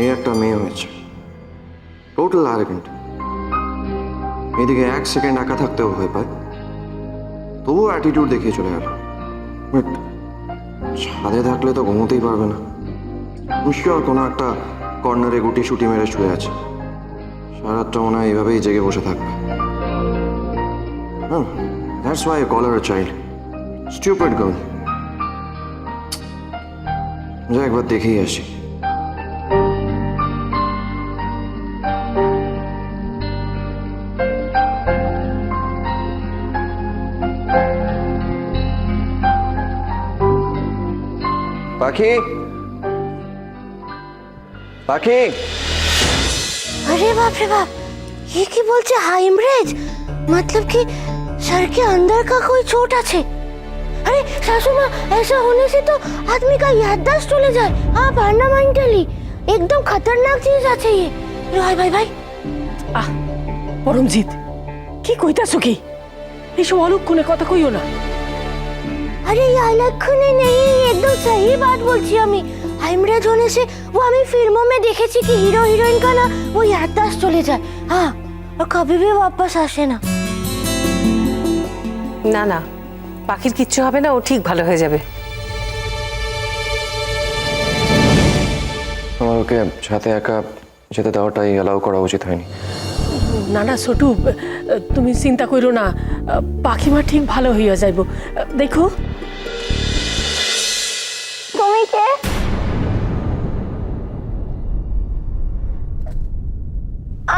এই একটা মেয়ে হয়েছে। টোটাল আরেগেন্ট এদিকে এক সেকেন্ড একা থাকতেও ভয় পায়। তবুও অ্যাটিটিউড দেখিয়ে চলে গেল। ছাদে থাকলে তো ঘুমোতেই পারবে না। নিশ্চয় কোনো একটা কর্নারে গুটি সুটি মেরে শুয়ে আছে। সারাটা মনে হয় এইভাবেই জেগে বসে থাকবে। হ্যাঁ দ্যাটস ওয়াই কল আর চাইল্ড স্টুপিড গার্ল যা একবার দেখেই আসি। পাখি পাখি अरे बाप रे बाप ये की बोलते हाइमरेज मतलब कि सर के अंदर का कोई चोट আছে अरे सासू माँ ऐसा होने से तो आदमी का याददाश्त चले जाए हाँ भाड़ना मेंटली एकदम खतरनाक चीज আছে ये ভাই ভাই ভাই আহ পরমজিৎ কি কইতাছো কি এইসব অলক্ষণে কথা কইও না अरे ये अलक्षणे नहीं एकदम सही बात বলছি আমি हाइमरेज होने से वो हमें फिल्मों में দেখেছি कि हीरो हीरोइन का ना वो याददाश्त चले जाए हाँ और कभी भी वापस আসে না না না পাখির কিচ্ছু হবে না ও ঠিক ভালো হয়ে যাবে আমার ওকে সাথে একা যেতে দেওয়াটাই অ্যালাউ করা উচিত হয়নি না না ছোটু তুমি চিন্তা করো না পাখিমা ঠিক ভালো হইয়া যাইব দেখো তুমি কে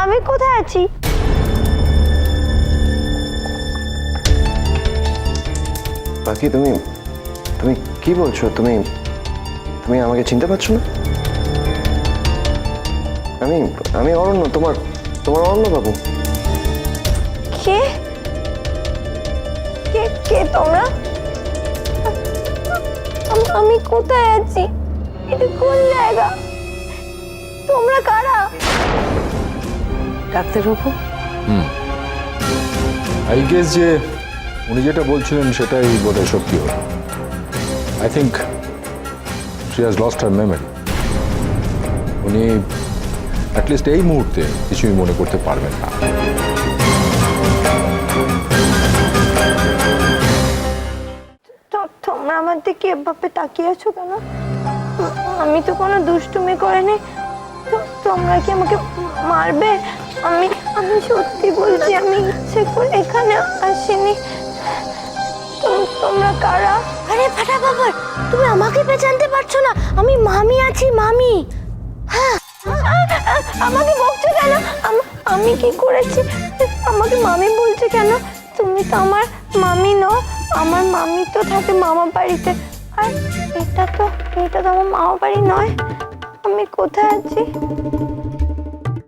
আমি কোথায় আছি? পাখি তুমি তুমি কি বলছো? তুমি তুমি আমাকে চিনতে পারছ না? আমি আমি অরণ্য তোমার তোমার অরণ্য বাবু। কে? কে কে তোমরা? আম- কোথায় আছি? এটা কোন জায়গা? তোমরা কারা? ডাক্তারবাবু আই গেস যে উনি যেটা বলছিলেন সেটাই বোধহয় সত্যি হল। I think she has lost her memory উনি অ্যাটলিস্ট এই মুহূর্তে কিছুই মনে করতে পারবেন না। তোমরা আমার দিকে এভাবে তাকিয়ে আছো কেন? আমি তো কোনো দুষ্টুমি করিনি। তোমরা কি আমাকে মারবে? আমি আমি সত্যি বলছি আমি ইচ্ছে করে এখানে আসিনি। তোমরা কারা? আরে ফাটা বাবার তুমি আমাকে পেছানতে পারছ না। আমি মামি আছি মামি। হ্যাঁ। আমাকে বকছো কেন? আম- আমি কি করেছি? আমাকে মামি বলছে কেন? তুমি তো আমার মামি নও। আমার মামি তো থাকে মামা বাড়িতে। আর এটা তো এটা তো আমার মামা বাড়ি নয়। আমি কোথায় আছি?